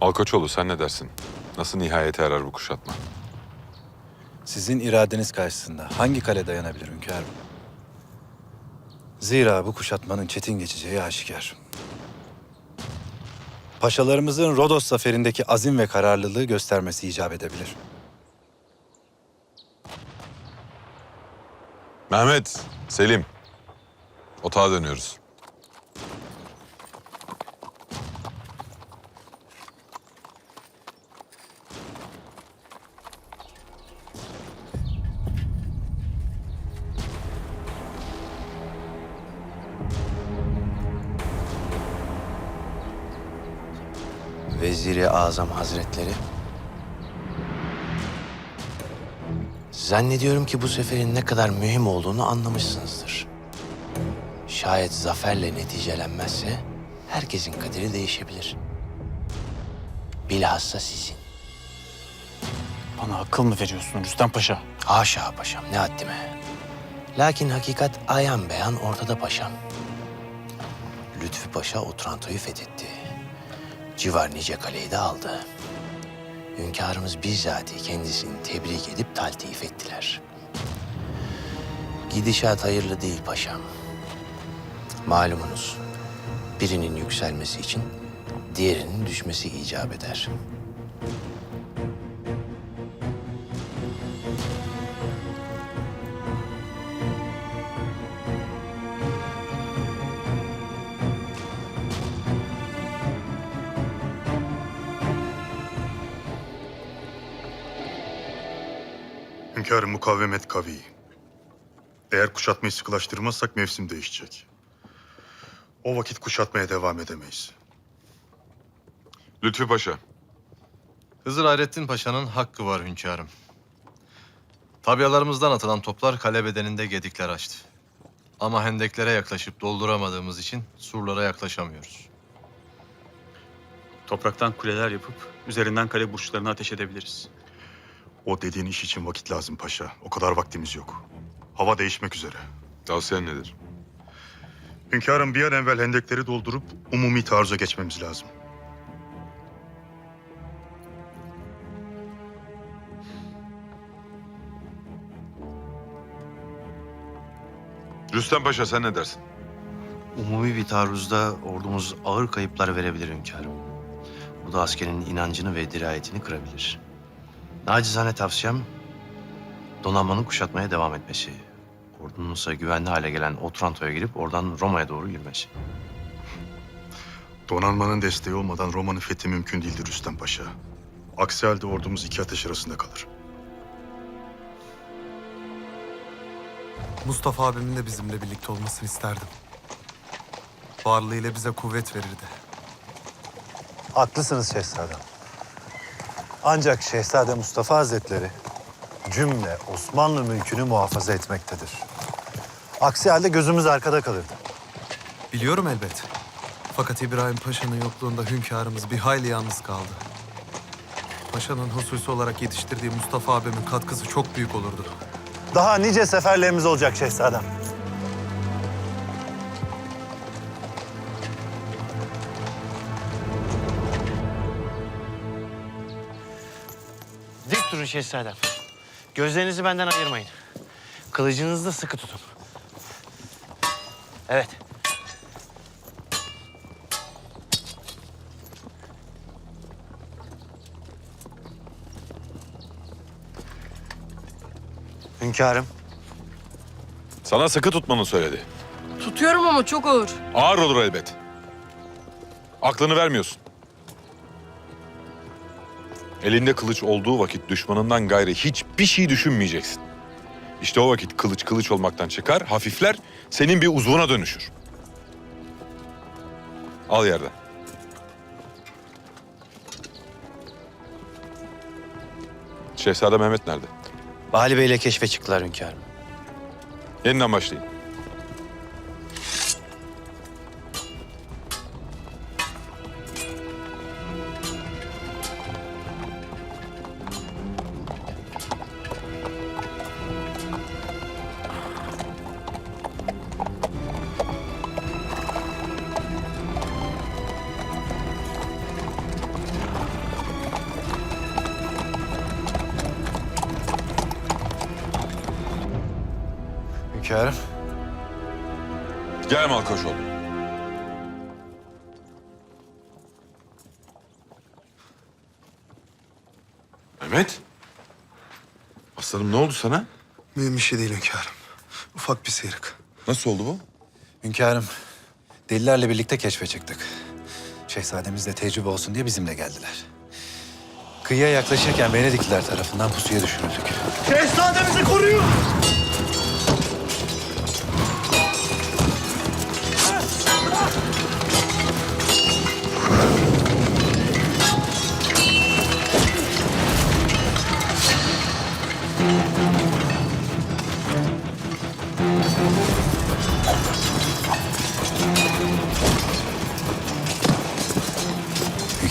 Alkoçoğlu sen ne dersin? Nasıl nihayete erer bu kuşatma? Sizin iradeniz karşısında hangi kale dayanabilir hünkârım? Zira bu kuşatmanın çetin geçeceği aşikar. Paşalarımızın Rodos zaferindeki azim ve kararlılığı göstermesi icap edebilir. Mehmet, Selim. Otağa dönüyoruz. Veziri Azam Hazretleri. Zannediyorum ki bu seferin ne kadar mühim olduğunu anlamışsınızdır. Şayet zaferle neticelenmezse herkesin kaderi değişebilir. Bilhassa sizin. Bana akıl mı veriyorsun Rüstem Paşa? Haşa paşam ne haddime. Lakin hakikat ayan beyan ortada paşam. Lütfü Paşa Otranto'yu fethetti. Civar nice kaleyi de aldı. Hünkârımız bizzati kendisini tebrik edip taltif ettiler. Gidişat hayırlı değil paşam. Malumunuz birinin yükselmesi için diğerinin düşmesi icap eder. Mukavemet kavi. Eğer kuşatmayı sıkılaştırmazsak mevsim değişecek. O vakit kuşatmaya devam edemeyiz. Lütfü Paşa. Hızır Hayrettin Paşa'nın hakkı var hünkârım. Tabyalarımızdan atılan toplar kale bedeninde gedikler açtı. Ama hendeklere yaklaşıp dolduramadığımız için surlara yaklaşamıyoruz. Topraktan kuleler yapıp üzerinden kale burçlarına ateş edebiliriz. O dediğin iş için vakit lazım paşa. O kadar vaktimiz yok. Hava değişmek üzere. Tavsiyen nedir? Hünkârım bir an evvel hendekleri doldurup umumi taarruza geçmemiz lazım. Rüstem Paşa sen ne dersin? Umumi bir taarruzda ordumuz ağır kayıplar verebilir hünkârım. Bu da askerin inancını ve dirayetini kırabilir. Nacizane tavsiyem donanmanın kuşatmaya devam etmesi. Ordunun ise güvenli hale gelen Otranto'ya girip oradan Roma'ya doğru yürümesi. Donanmanın desteği olmadan Roma'nın fethi mümkün değildir Rüstem Paşa. Aksi halde ordumuz iki ateş arasında kalır. Mustafa abimin de bizimle birlikte olmasını isterdim. Varlığıyla bize kuvvet verirdi. Haklısınız şehzadem. Ancak Şehzade Mustafa Hazretleri cümle Osmanlı mülkünü muhafaza etmektedir. Aksi halde gözümüz arkada kalırdı. Biliyorum elbet. Fakat İbrahim Paşa'nın yokluğunda hünkârımız bir hayli yalnız kaldı. Paşa'nın hususi olarak yetiştirdiği Mustafa abimin katkısı çok büyük olurdu. Daha nice seferlerimiz olacak şehzadem. Durun şehzadem. Gözlerinizi benden ayırmayın. Kılıcınızı da sıkı tutun. Evet. Hünkârım. Sana sıkı tutmanı söyledi. Tutuyorum ama çok ağır. Ağır olur elbet. Aklını vermiyorsun. Elinde kılıç olduğu vakit düşmanından gayrı hiçbir şey düşünmeyeceksin. İşte o vakit kılıç kılıç olmaktan çıkar, hafifler, senin bir uzvuna dönüşür. Al yerden. Şehzade Mehmet nerede? Vali Bey'le keşfe çıktılar hünkârım. Yeniden başlayın. Gel Malkoçoğlu. Mehmet. Aslanım ne oldu sana? Mühim bir şey değil hünkârım. Ufak bir sıyrık. Nasıl oldu bu? Hünkârım, delilerle birlikte keşfe çıktık. Şehzademiz de tecrübe olsun diye bizimle geldiler. Kıyıya yaklaşırken Venedikliler tarafından pusuya düşürüldük. Şehzademizi koruyun!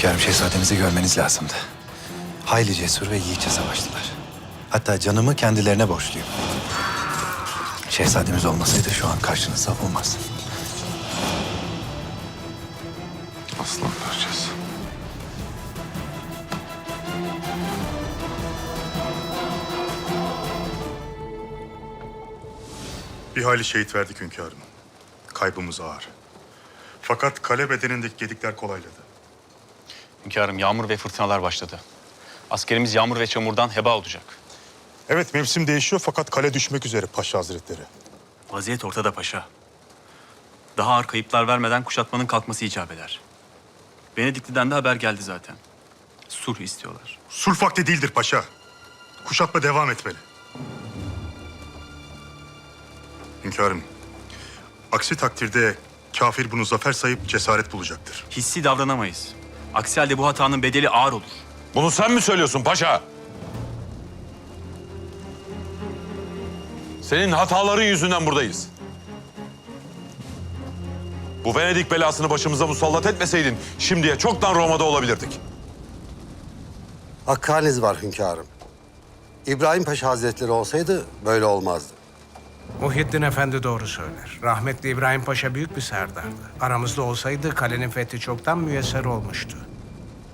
Hünkârım şehzademizi görmeniz lazımdı. Hayli cesur ve yiğitçe savaştılar. Hatta canımı kendilerine borçluyum. Şehzademiz olmasaydı şu an karşınızda olmaz. Aslan parçası. Bir hayli şehit verdik hünkârım. Kaybımız ağır. Fakat kale bedenindeki gedikler kolayladı. Hünkârım yağmur ve fırtınalar başladı. Askerimiz yağmur ve çamurdan heba olacak. Evet mevsim değişiyor fakat kale düşmek üzere Paşa Hazretleri. Vaziyet ortada paşa. Daha ağır kayıplar vermeden kuşatmanın kalkması icap eder. Venedikli'den de haber geldi zaten. Sulh istiyorlar. Sulh vakti değildir paşa. Kuşatma devam etmeli. Hünkârım, aksi takdirde kafir bunu zafer sayıp cesaret bulacaktır. Hissi davranamayız. Aksi halde bu hatanın bedeli ağır olur. Bunu sen mi söylüyorsun paşa? Senin hataların yüzünden buradayız. Bu Venedik belasını başımıza musallat etmeseydin şimdiye çoktan Roma'da olabilirdik. Hakkınız var hünkârım. İbrahim Paşa Hazretleri olsaydı böyle olmazdı. Muhyiddin Efendi doğru söyler. Rahmetli İbrahim Paşa büyük bir serdardı. Aramızda olsaydı kalenin fethi çoktan müyesser olmuştu.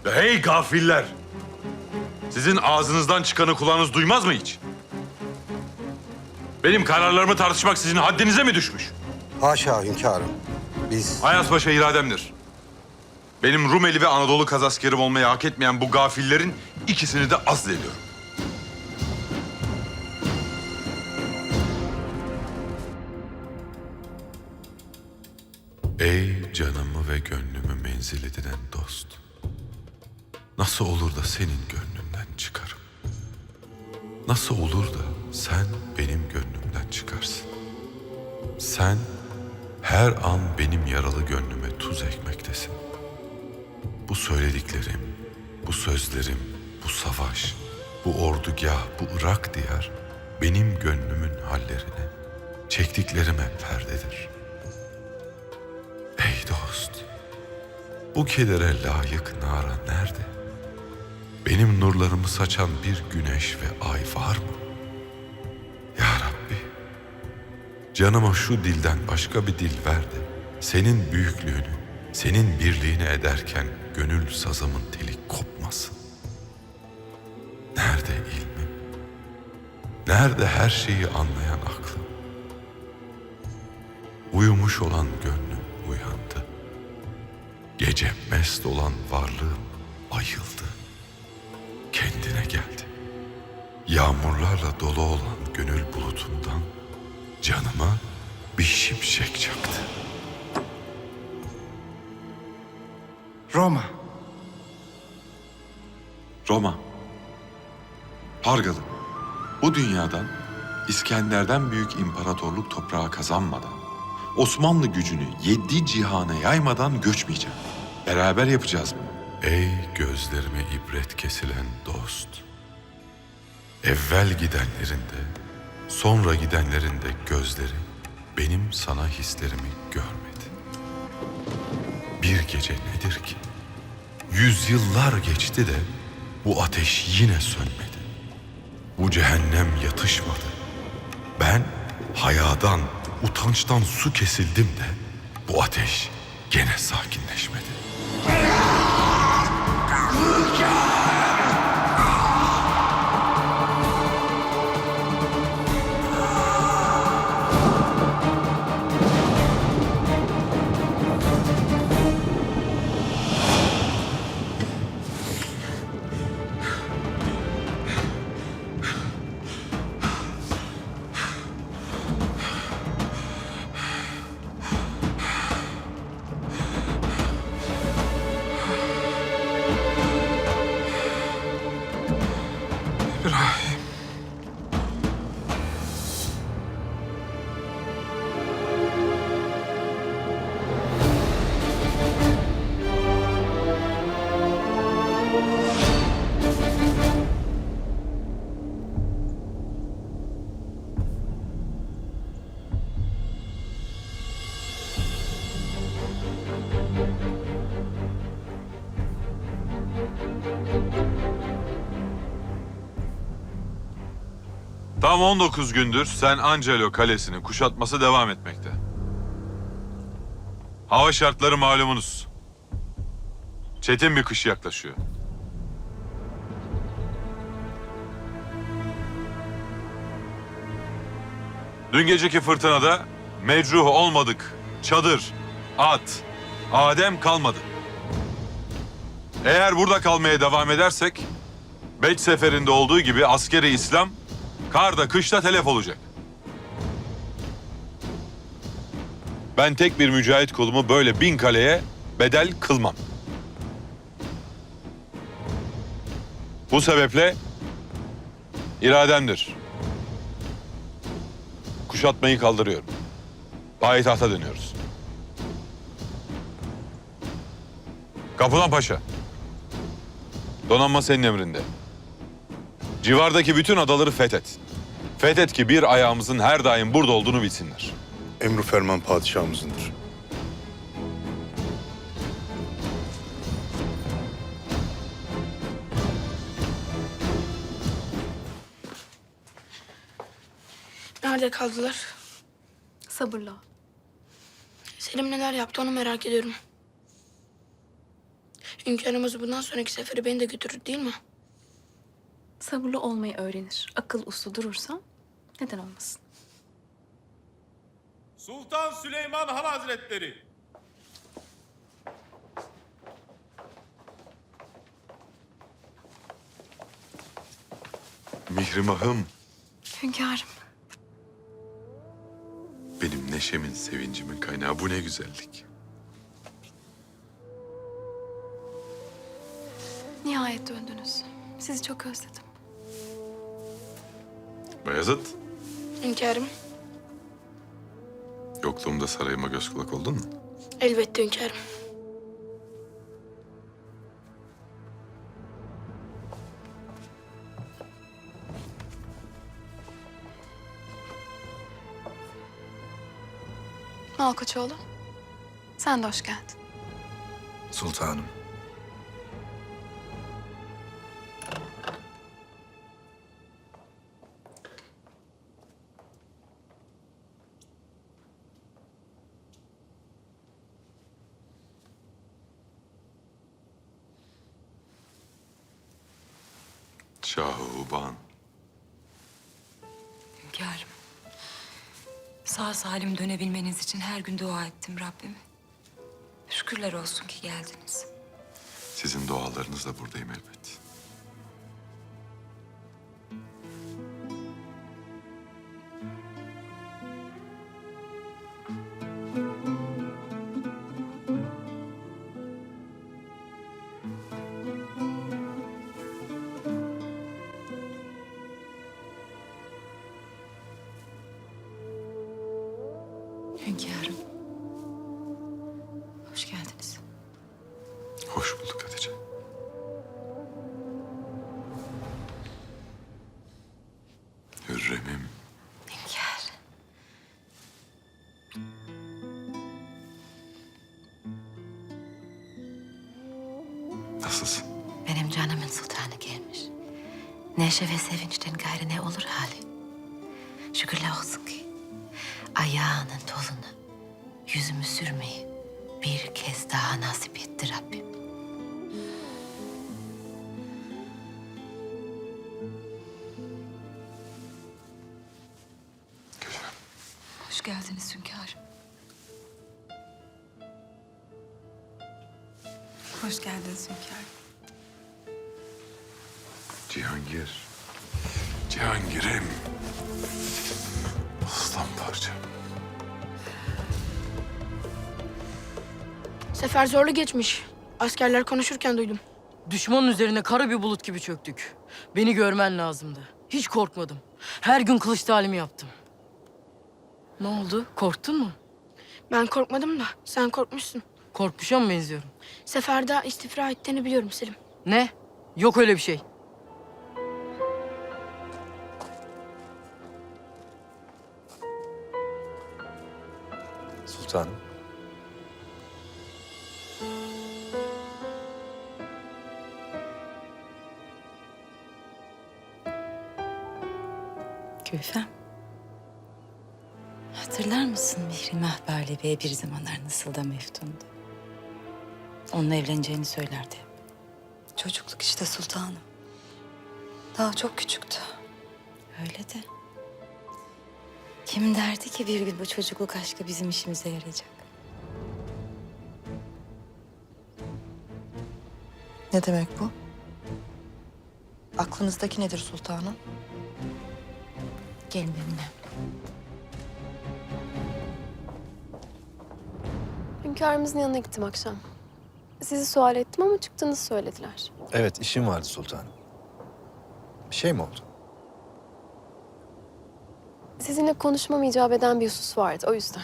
Hey gafiller! Sizin ağzınızdan çıkanı kulağınız duymaz mı hiç? Benim kararlarımı tartışmak sizin haddinize mi düşmüş? Haşa hünkârım. Biz Ayas Paşa irademdir. Benim Rumeli ve Anadolu kazaskerim olmayı hak etmeyen bu gafillerin ikisini de azlediyorum. Ey canımı ve gönlümü menzil edinen dost. Nasıl olur da senin gönlünden çıkarım? Nasıl olur da sen benim gönlümden çıkarsın? Sen her an benim yaralı gönlüme tuz ekmektesin. Bu söylediklerim, bu sözlerim, bu savaş, bu ordugah, bu Irak diyar benim gönlümün hallerine, çektiklerime perdedir.'' Ey dost, bu kedere layık nara nerede? Benim nurlarımı saçan bir güneş ve ay var mı? Ya Rabbi, canıma şu dilden başka bir dil ver de senin büyüklüğünü, senin birliğini ederken gönül sazımın teli kopmasın. Nerede ilmim? Nerede her şeyi anlayan aklım? Uyumuş olan gönlüm uyandı. Gece mest olan varlığım ayıldı. Kendine geldi. Yağmurlarla dolu olan gönül bulutundan canıma bir şimşek çaktı. Roma. Roma. Pargalı. Bu dünyadan İskender'den büyük imparatorluk toprağı kazanmadan, Osmanlı gücünü yedi cihana yaymadan göçmeyeceğim. Beraber yapacağız bunu. Ey gözlerime ibret kesilen dost. Evvel gidenlerin de, sonra gidenlerin de gözleri benim sana hislerimi görmedi. Bir gece nedir ki? Yüzyıllar geçti de bu ateş yine sönmedi. Bu cehennem yatışmadı. Ben hayadan, utançtan su kesildim de bu ateş gene sakinleşmedi. Tam 19 gündür San Angelo kalesini kuşatması devam etmekte. Hava şartları malumunuz. Çetin bir kış yaklaşıyor. Dün geceki fırtınada mecruh olmadık. Çadır, at, Adem kalmadı. Eğer burada kalmaya devam edersek, Beç seferinde olduğu gibi askeri İslam karda kışta telef olacak. Ben tek bir mücahit kolumu böyle bin kaleye bedel kılmam. Bu sebeple irademdir. Kuşatmayı kaldırıyorum. Payitahta dönüyoruz. Kapıdan Paşa. Donanma senin emrinde. Civardaki bütün adaları fethet. Fethet ki bir ayağımızın her daim burada olduğunu bilsinler. Emru ferman padişahımızındır. Nerede kaldılar? Sabırla. Selim neler yaptı onu merak ediyorum. Hünkârımız bundan sonraki seferi beni de götürür değil mi? Sabırlı olmayı öğrenir. Akıl uslu durursan neden olmasın? Sultan Süleyman Han Hazretleri. Mihrimahım, Hünkârım. benim neşemin, sevincimin kaynağı bu ne güzellik. Nihayet döndünüz. Sizi çok özledim. Bayezid, Hünkârım. yokluğumda sarayıma göz kulak oldun mu? Elbette hünkârım. Malkoçoğlu. Sen de hoş geldin. Sultanım. Sağ salim dönebilmeniz için her gün dua ettim Rabbime. Şükürler olsun ki geldiniz. Sizin dualarınızla buradayım elbet. Hünkârım. Hoş geldiniz. Hoş bulduk Hatice. Hürrem'im, Hünkâr. nasılsın? Benim canımın sultanı gelmiş. Neşe ve sevinçten gayrı ne olur hali. Şükürler olsun ki ayağının tozunu yüzümü sürmeyi bir kez daha nasip etti Rabbim. Sefer zorlu geçmiş. Askerler konuşurken duydum. Düşmanın üzerine kara bir bulut gibi çöktük. Beni görmen lazımdı. Hiç korkmadım. Her gün kılıç talimi yaptım. Ne oldu? Korktun mu? Ben korkmadım da sen korkmuşsun. Korkmuşa mı benziyorum? Seferde istifra ettiğini biliyorum Selim. Ne? Yok öyle bir şey. Sultanım. Gülfem. Hatırlar mısın Mihrimah Bali Bey bir zamanlar nasıl da meftundu? Onunla evleneceğini söylerdi. Çocukluk işte sultanım. Daha çok küçüktü. Öyle de. Kim derdi ki bir gün bu çocukluk aşkı bizim işimize yarayacak? Ne demek bu? Aklınızdaki nedir sultanım? Gelin benimle. Hünkârımızın yanına gittim akşam. Sizi sual ettim ama çıktığınızı söylediler. Evet işim vardı sultanım. Bir şey mi oldu? Sizinle konuşmam icap eden bir husus vardı o yüzden.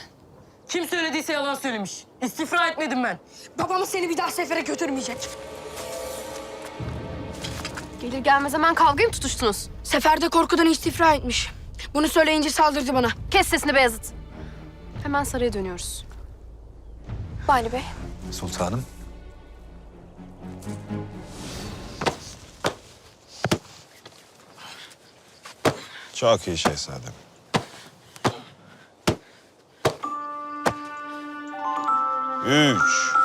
Kim söylediyse yalan söylemiş. İstifra etmedim ben. Babamız seni bir daha sefere götürmeyecek. Gelir gelmez hemen kavgaya mı tutuştunuz? Seferde korkudan istifra etmiş. Bunu söyleyince saldırdı bana. Kes sesini Beyazıt. Hemen saraya dönüyoruz. Bali Bey. Sultanım. Çok iyi şehzadem. Üç.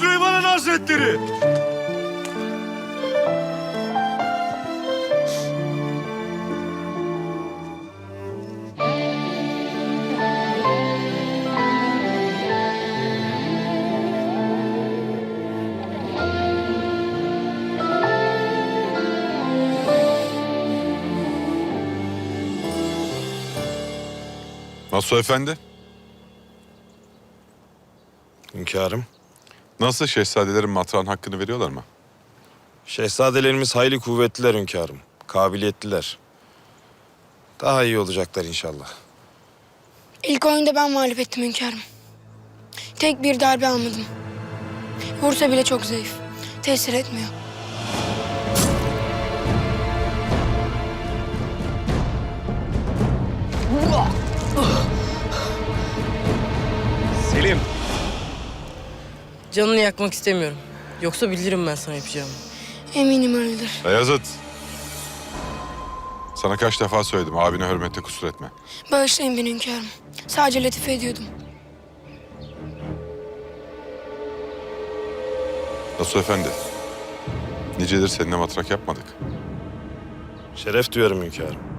Süleyman'ın Hazretleri! Nasıl efendi? Hünkârım. Nasıl şehzadelerin matran hakkını veriyorlar mı? Şehzadelerimiz hayli kuvvetliler hünkârım. Kabiliyetliler. Daha iyi olacaklar inşallah. İlk oyunda ben mağlup ettim hünkârım. Tek bir darbe almadım. Vursa bile çok zayıf. Tesir etmiyor. Selim. Canını yakmak istemiyorum. Yoksa bildiririm ben sana yapacağımı. Eminim öyledir. Beyazıt. Sana kaç defa söyledim abine hürmette kusur etme. Bağışlayın beni hünkârım. Sadece latife ediyordum. Nasıl efendi? Nicedir seninle matrak yapmadık. Şeref duyarım. Hünkârım.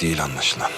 Değil anlaşılan.